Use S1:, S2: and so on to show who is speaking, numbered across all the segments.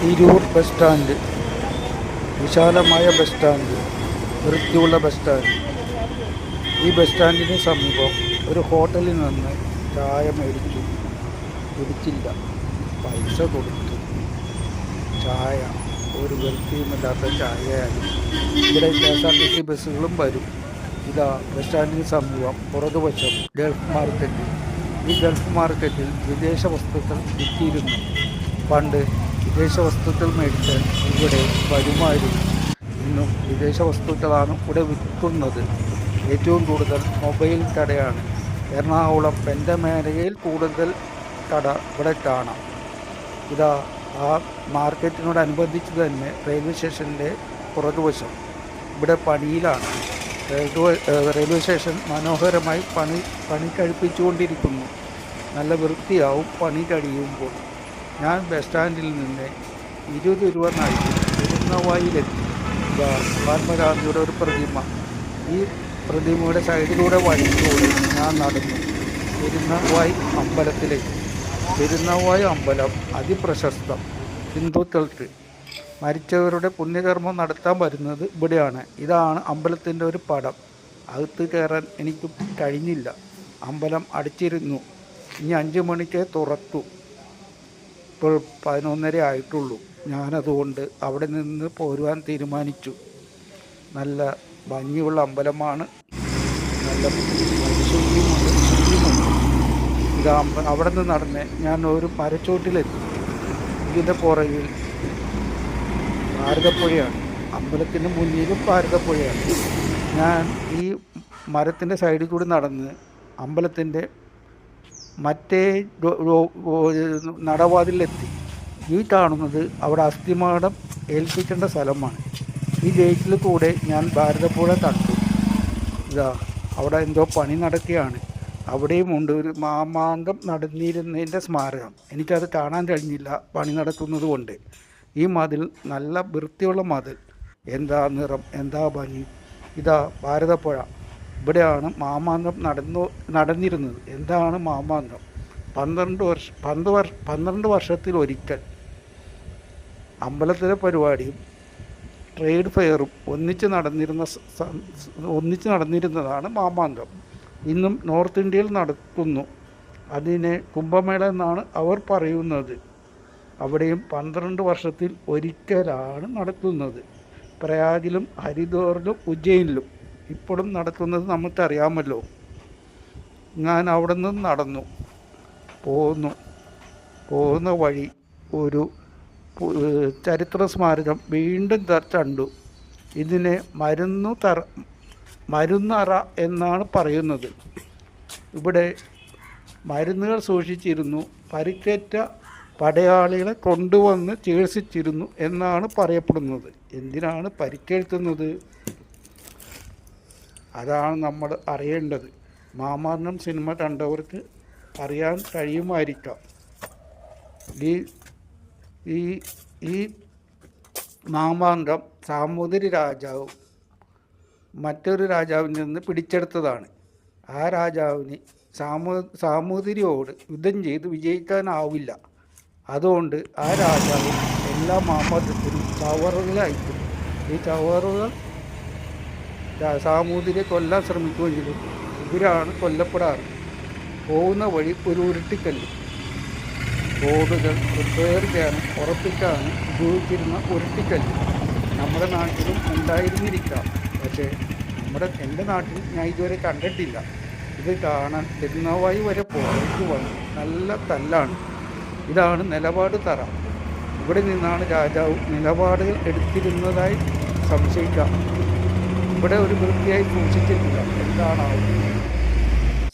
S1: Tirur bus stand. വിശാലമായ bus stand. വൃത്തിയുള്ള bus stand. ഈ ബസ് സ്റ്റാൻഡിന് സമീപം ഒരു ഹോട്ടലിൽ നിന്ന് ചായ മേടിച്ചു. കുടിച്ചില്ല. പൈസ കൊടുത്തു. ചായ. ഒരു വൃത്തിയുമില്ലാത്ത ചായയായി. ഇവിടെ K S R T C ബസ്സുകളും വരും. ഇതാ ബസ് സ്റ്റാൻഡിന് സമീപം പുറകുവശം ഗൾഫ് മാർക്കറ്റ് ഈ ഗൾഫ് മാർക്കറ്റിൽ വിദേശ വസ്തുക്കൾ വിറ്റിയിരുന്നു പണ്ട് വിദേശ വസ്തുക്കൾ മേടിച്ച് ഇവിടെ വരുമാരും ഇന്നും വിദേശ വസ്തുക്കളാണ് ഇവിടെ വിൽക്കുന്നത്. ഏറ്റവും കൂടുതൽ മൊബൈൽ കടയാണ്. എറണാകുളം പെൻഡമേനയിൽ കൂടുതൽ കട ഇവിടെ കാണാം. ഇതാ ആ മാർക്കറ്റിനോടനുബന്ധിച്ച് തന്നെ റെയിൽവേ സ്റ്റേഷന്റെ പുറകുവശം. ഇവിടെ പണിയിലാണ്. റെയിൽവേ റെയിൽവേ സ്റ്റേഷൻ മനോഹരമായി പണി പണി കഴിപ്പിച്ചുകൊണ്ടിരിക്കുന്നു നല്ല വൃത്തിയാവും പണി കഴിയുമ്പോൾ. ഞാൻ ബസ് സ്റ്റാൻഡിൽ നിന്ന് ഇരുപത് രൂപ നൽകി. തിരുനവായിലെത്തി മഹാത്മാഗാന്ധിയുടെ ഒരു പ്രതിമ. ഈ പ്രതിമയുടെ സൈഡിലൂടെ വഴിയിലൂടെ ഞാൻ നടന്നു. തിരുനവായി അമ്പലത്തിലേക്ക്. തിരുനവായി അമ്പലം അതിപ്രശസ്തം. ഹിന്ദുക്കൾക്ക് മരിച്ചവരുടെ പുണ്യകർമ്മം നടത്താൻ വരുന്നത് ഇവിടെയാണ്. ഇതാണ് അമ്പലത്തിന്റെ ഒരു പടം. അകത്ത് കയറാൻ എനിക്ക് കഴിഞ്ഞില്ല. അമ്പലം അടിച്ചിരുന്നു. ഇനി അഞ്ച് മണിക്ക് തുറത്തു. ഇപ്പോൾ പതിനൊന്നര ആയിട്ടുള്ളൂ. ഞാനതുകൊണ്ട് അവിടെ നിന്ന് പോരുവാൻ തീരുമാനിച്ചു. നല്ല ഭംഗിയുള്ള അമ്പലമാണ്. നല്ല ഇത് അമ്പ അവിടെ നിന്ന് നടന്ന് ഞാൻ ഒരു മരച്ചോട്ടിലെത്തി. ഇതിന്റെ പുറകിൽ ഭാരതപ്പുഴയാണ്. അമ്പലത്തിന്റെ മുന്നിലും ഭാരതപ്പുഴയാണ്. ഞാൻ ഈ മരത്തിന്റെ സൈഡിൽ കൂടി നടന്ന് അമ്പലത്തിന്റെ മറ്റേ നടവാതിലെത്തി. ഈ കാണുന്നത് അവിടെ അസ്ഥിമാടം ഏൽപ്പിക്കേണ്ട സ്ഥലമാണ്. ഈ ഗേറ്റിൽ കൂടെ ഞാൻ ഭാരതപ്പുഴ തട്ടു ഇതാ അവിടെ എന്തോ പണി നടക്കുകയാണ്. അവിടെയും ഉണ്ട് ഒരു മാമാങ്കം നടന്നിരുന്നതിന്റെ സ്മാരകം. എനിക്കത് കാണാൻ കഴിഞ്ഞില്ല പണി നടക്കുന്നത് കൊണ്ട്. ഈ മതിൽ നല്ല വൃത്തിയുള്ള മതിൽ. എന്താ നിറം എന്താ ഭംഗി? ഇതാ ഭാരതപ്പുഴ. ഇവിടെയാണ് മാമാന്തം നടന്നു നടന്നിരുന്നത്. എന്താണ് മാമാന്തം പന്ത്രണ്ട് വർഷ പന്ത് വർഷ പന്ത്രണ്ട് വർഷത്തിൽ ഒരിക്കൽ അമ്പലത്തിലെ പരിപാടിയും ട്രേഡ് ഫെയറും ഒന്നിച്ച് നടന്നിരുന്ന ഒന്നിച്ച് നടന്നിരുന്നതാണ് മാമാന്തം ഇന്നും നോർത്ത് ഇന്ത്യയിൽ നടക്കുന്നു. അതിനെ കുംഭമേള എന്നാണ് അവർ പറയുന്നത്. അവിടെയും പന്ത്രണ്ട് വർഷത്തിൽ ഒരിക്കലാണ് നടത്തുന്നത് പ്രയാഗിലും ഹരിദ്വാറിലും ഉജ്ജയിനിലും ഇപ്പോഴും നടത്തുന്നത് നമുക്കറിയാമല്ലോ. ഞാൻ അവിടെ നിന്ന് നടന്നു. പോന്നു. പോകുന്ന വഴി ഒരു ചരിത്ര സ്മാരകം വീണ്ടും കണ്ടു. ഇതിനെ മരുന്നു തറ മരുന്നറ എന്നാണ് പറയുന്നത്. ഇവിടെ മരുന്നുകൾ സൂക്ഷിച്ചിരുന്നു. പരിക്കേറ്റ പടയാളികളെ കൊണ്ടുവന്ന് ചികിത്സിച്ചിരുന്നു എന്നാണ് പറയപ്പെടുന്നത്. എന്തിനാണ് പരിക്കേൽക്കുന്നത്? അതാണ് നമ്മൾ അറിയേണ്ടത്. മാമാരണം സിനിമ കണ്ടവർക്ക് അറിയാൻ കഴിയുമായിരിക്കാം. ഈ ഈ ഈ മാമാങ്കം സാമൂതിരി രാജാവ് മറ്റൊരു രാജാവിൽ നിന്ന് പിടിച്ചെടുത്തതാണ്. ആ രാജാവിന് സാമൂ സാമൂതിരിയോട് യുദ്ധം ചെയ്ത് വിജയിക്കാനാവില്ല. അതുകൊണ്ട് ആ രാജാവ് എല്ലാ ചവറുകൾ അയക്കും ഈ ചവറുകൾ സാമൂതിരിയെ കൊല്ലാൻ ശ്രമിക്കുമെങ്കിലും ഇവരാണ് കൊല്ലപ്പെടാറ്. പോകുന്ന വഴി ഒരു ഉരുട്ടിക്കല്ല്. റോഡുകൾ റിപ്പയർ ചെയ്യാനും ഉറപ്പിക്കാനും ഉപയോഗിച്ചിരുന്ന ഉരുട്ടിക്കല്ല്. നമ്മുടെ നാട്ടിലും ഉണ്ടായിരുന്നിരിക്കാം. പക്ഷേ നമ്മുടെ എന്റെ നാട്ടിൽ ഞാൻ ഇതുവരെ കണ്ടിട്ടില്ല. ഇത് കാണാൻ തെരുന്നവായി വരെ പോയിട്ട് വന്നു. നല്ല തല്ലാണ്. ഇതാണ് നിലപാട് തറ. ഇവിടെ നിന്നാണ് രാജാവ് നിലപാടുകൾ എടുത്തിരുന്നതായി സംശയിക്കാം. ഇവിടെ ഒരു വൃത്തിയായി സൂക്ഷിച്ചിട്ടില്ല എന്താണാവും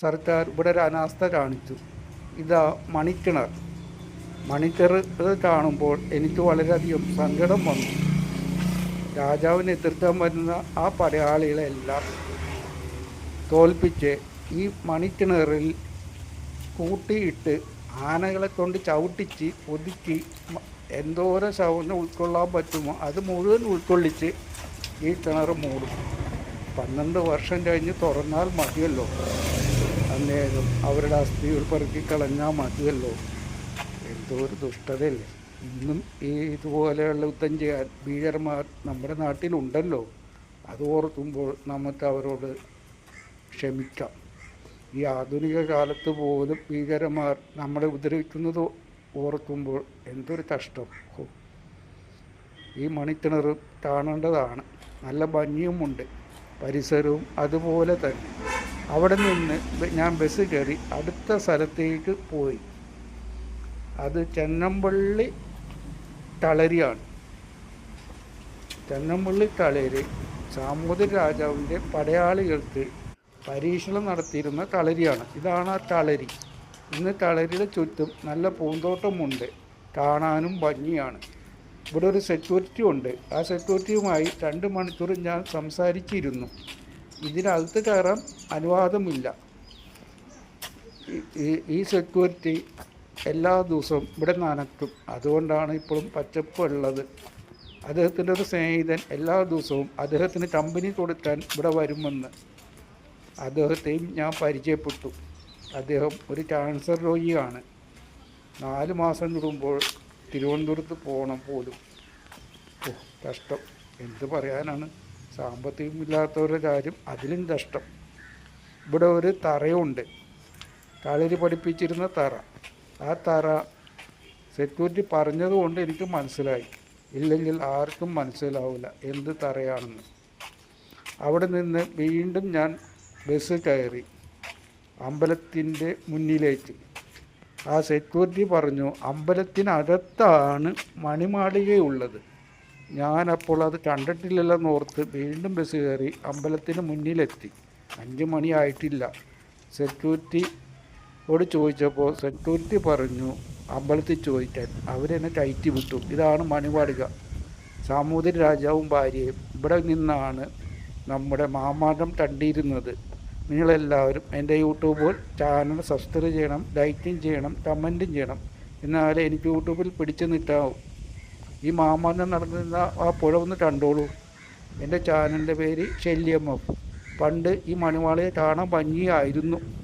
S1: സർക്കാർ ഇവിടെ ഒരു അനാസ്ഥ കാണിച്ചു. ഇതാ മണിക്കിണർ. മണിക്കിണർ കാണുമ്പോൾ എനിക്ക് വളരെയധികം സങ്കടം വന്നു. രാജാവിനെ എതിർക്കാൻ വരുന്ന ആ പടയാളികളെല്ലാം തോൽപ്പിച്ച് ഈ മണിക്കിണറിൽ കൂട്ടിയിട്ട് ആനകളെ കൊണ്ട് ചവിട്ടിച്ച് ഒതുക്കി എന്തോരം ശവനം ഉൾക്കൊള്ളാൻ പറ്റുമോ? അത് മുഴുവൻ ഉൾക്കൊള്ളിച്ച് ഈ കിണർ മൂടും. പന്ത്രണ്ട് വർഷം കഴിഞ്ഞ് തുറന്നാൽ മതിയല്ലോ. അന്നേരം അവരുടെ അസ്ഥികൾ പെറുക്കി കളഞ്ഞാൽ മതിയല്ലോ. എന്തോ ഒരു ദുഷ്ടതയല്ലേ. ഇന്നും ഈ ഇതുപോലെയുള്ള യുദ്ധം ചെയ്യാൻ ഭീകരന്മാർ നമ്മുടെ നാട്ടിലുണ്ടല്ലോ. അത് ഓർക്കുമ്പോൾ നമുക്ക് അവരോട് ക്ഷമിക്കാം. ഈ ആധുനിക കാലത്ത് പോലും ഭീകരന്മാർ നമ്മളെ ഉപദ്രവിക്കുന്നത് ഓർക്കുമ്പോൾ എന്തൊരു കഷ്ടം. ഈ മണിക്കിണർ കാണേണ്ടതാണ്. നല്ല ഭംഗിയുമുണ്ട്. പരിസരവും അതുപോലെ തന്നെ. അവിടെ നിന്ന് ഞാൻ ബസ് കയറി അടുത്ത സ്ഥലത്തേക്ക് പോയി. അത് ചെന്നമ്പള്ളി തളരിയാണ്. ചെന്നമ്പള്ളി തളരി സാമൂതിരി രാജാവിന്റെ പടയാളികൾക്ക് പരീക്ഷണം നടത്തിയിരുന്ന തളരിയാണ്. ഇതാണ് ആ തളരി. ഇന്ന് തളരിയുടെ ചുറ്റും നല്ല പൂന്തോട്ടമുണ്ട്. കാണാനും ഭംഗിയാണ്. ഇവിടെ ഒരു സെക്യൂരിറ്റി ഉണ്ട്. ആ സെക്യൂരിറ്റിയുമായി രണ്ട് മണിക്കൂർ ഞാൻ സംസാരിച്ചിരുന്നു. ഇതിനകത്ത് കയറാൻ അനുവാദമില്ല. ഈ- സെക്യൂരിറ്റി എല്ലാ ദിവസവും ഇവിടെ നനക്കും. അതുകൊണ്ടാണ് ഇപ്പോഴും പച്ചപ്പ് ഉള്ളത്. അദ്ദേഹത്തിന്റെ ഒരു സ്നേഹിതൻ എല്ലാ ദിവസവും അദ്ദേഹത്തിന് കമ്പനി കൊടുക്കാൻ ഇവിടെ വരുമെന്ന്. അദ്ദേഹത്തെയും ഞാൻ പരിചയപ്പെട്ടു. അദ്ദേഹം ഒരു ക്യാൻസർ രോഗിയാണ്. നാല് മാസം കൂടുമ്പോൾ തിരുവനന്തപുരത്ത് പോകണം പോലും. ഓ കഷ്ടം. എന്ത് പറയാനാണ്? സാമ്പത്തികമില്ലാത്തവരുടെ കാര്യം അതിലും കഷ്ടം. ഇവിടെ ഒരു തറയുണ്ട്. കളരി പഠിപ്പിച്ചിരുന്ന തറ. ആ തറ സെക്യൂരിറ്റി പറഞ്ഞതുകൊണ്ട് എനിക്ക് മനസ്സിലായി. ഇല്ലെങ്കിൽ ആർക്കും മനസ്സിലാവില്ല എന്ത് തറയാണെന്ന്. അവിടെ നിന്ന് വീണ്ടും ഞാൻ ബസ് കയറി അമ്പലത്തിന്റെ മുന്നിലേക്ക്. ആ സെക്യൂരിറ്റി പറഞ്ഞു അമ്പലത്തിനകത്താണ് മണിമാളികയുള്ളത്. ഞാനപ്പോൾ അത് കണ്ടിട്ടില്ലല്ലോ ഓർത്ത് വീണ്ടും ബസ് കയറി അമ്പലത്തിന് മുന്നിലെത്തി. അഞ്ച് മണിയായിട്ടില്ല സെക്യൂരിറ്റിയോട് ചോദിച്ചപ്പോൾ സെക്യൂരിറ്റി പറഞ്ഞു അമ്പലത്തിൽ ചോദിക്കാൻ. അവരെന്നെ കയറ്റി വിട്ടു. ഇതാണ് മണിമാളിക. സാമൂതിരി രാജാവും ഭാര്യയും. ഇവിടെ നിന്നാണ് നമ്മുടെ മാമാടം കണ്ടിരുന്നത്. നിങ്ങളെല്ലാവരും എന്റെ യൂട്യൂബ് ചാനൽ സബ്സ്ക്രൈബ് ചെയ്യണം ലൈക്കും ചെയ്യണം കമന്റും ചെയ്യണം. എന്നാലേ എനിക്ക് യൂട്യൂബിൽ പിടിച്ചു നിൽക്കാവും. ഈ മാമാന്നം നടന്നിരുന്ന ആ പുഴ ഒന്ന് കണ്ടോളൂ. എന്റെ ചാനലിന്റെ പേര് ശല്യമ്മ. പണ്ട് ഈ മണിമാളയെ കാണാൻ ഭംഗിയായിരുന്നു.